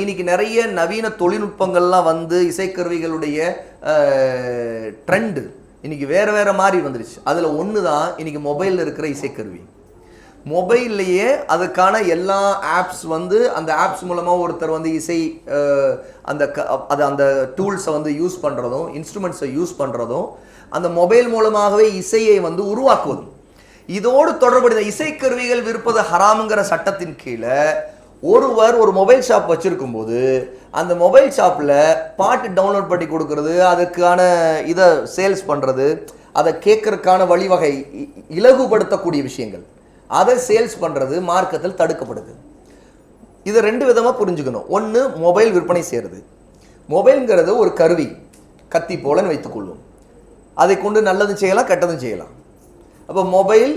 இன்னைக்கு நிறைய நவீன தொழில்நுட்பங்கள்லாம் வந்து இசைக்கருவிகளுடைய ட்ரெண்டு இன்னைக்கு வேற வேற மாதிரி வந்துருச்சு. அதுல ஒன்று தான் இன்னைக்கு மொபைலில் இருக்கிற இசைக்கருவி. மொபைல்லையே அதுக்கான எல்லா ஆப்ஸ் வந்து அந்த ஆப்ஸ் மூலமாக ஒருத்தர் வந்து இசை அந்த க அது அந்த டூல்ஸை வந்து யூஸ் பண்ணுறதும் இன்ஸ்ட்ருமெண்ட்ஸை யூஸ் பண்ணுறதும் அந்த மொபைல் மூலமாகவே இசையை வந்து உருவாக்குவதும் இதோடு தொடர்புடைய இசைக்கருவிகள் விற்பது ஹராமுங்கிற சட்டத்தின் கீழே ஒருவர் ஒரு மொபைல் ஷாப் வச்சுருக்கும் போது அந்த மொபைல் ஷாப்பில் பாட்டு டவுன்லோட் பண்ணி கொடுக்கறது அதுக்கான இதை சேல்ஸ் பண்ணுறது அதை கேட்கறதுக்கான வழிவகை இலகுபடுத்தக்கூடிய விஷயங்கள். அதை சேல்ஸ் பண்ணுறது மார்க்கத்தில் தடுக்கப்படுது. இதை ரெண்டு விதமாக புரிஞ்சுக்கணும். ஒன்று மொபைல் விற்பனை செய்கிறது மொபைல்ங்கிறது ஒரு கருவி கத்தி போலன்னு வைத்துக்கொள்வோம். அதை கொண்டு நல்லதும் செய்யலாம் கெட்டதும் செய்யலாம். அப்போ மொபைல்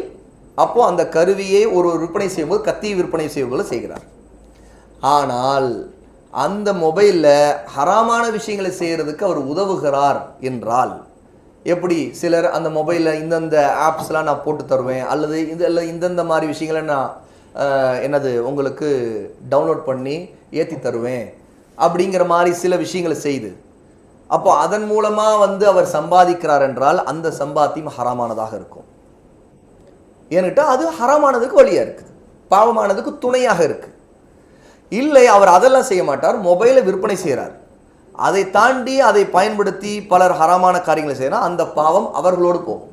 அப்போது அந்த கருவியை ஒரு விற்பனை செய்யும்போது கத்தி விற்பனை செய்வதில் செய்கிறார். ஆனால் அந்த மொபைலில் ஹராமான விஷயங்களை செய்கிறதுக்கு அவர் உதவுகிறார் என்றால் எப்படி சிலர் அந்த மொபைலில் இந்தந்த ஆப்ஸ்லாம் நான் போட்டு தருவேன் அல்லது இதில் இந்தந்த மாதிரி விஷயங்களை நான் என்னது உங்களுக்கு டவுன்லோட் பண்ணி ஏற்றி தருவேன் அப்படிங்கிற மாதிரி சில விஷயங்களை செய்து அப்போ அதன் மூலமாக வந்து அவர் சம்பாதிக்கிறார் என்றால் அந்த சம்பாத்தியம் ஹராமானதாக இருக்கும். ஏன்னுட்டால் அது ஹராமானதுக்கு வழியாக இருக்குது. பாவமானதுக்கு துணையாக இருக்குது இல்லை அவர் அதெல்லாம் செய்ய மாட்டார் மொபைலை விற்பனை செய்கிறார். அதை தாண்டி அதை பயன்படுத்தி பலர் ஹராமான காரியங்களை செய்யணும் அந்த பாவம் அவர்களோடு போகும்.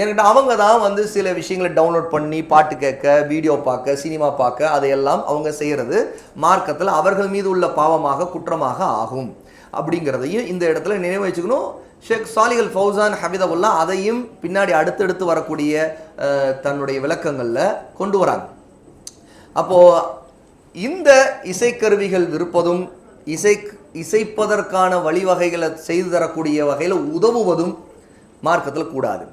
ஏன்னா அவங்க தான் வந்து சில விஷயங்களை டவுன்லோட் பண்ணி பாட்டு கேட்க வீடியோ பார்க்க சினிமா பார்க்க அதையெல்லாம் அவங்க செய்கிறது மார்க்கத்தில் அவர்கள் மீது உள்ள பாவமாக குற்றமாக ஆகும். அப்படிங்கிறதையும் இந்த இடத்துல நினைவு வச்சுக்கணும். ஷேக் சாலிகல் ஃபௌசான் ஹபிதவுல்லா அதையும் பின்னாடி அடுத்தடுத்து வரக்கூடிய தன்னுடைய விளக்கங்களில் கொண்டு வராங்க. அப்போது இந்த இசைக்கருவிகள் விற்பதும் இசை இசைப்பதற்கான வழிவகைகளை செய்து தரக்கூடிய வகையில் உதவுவதும் மார்க்கத்தில் கூடாது.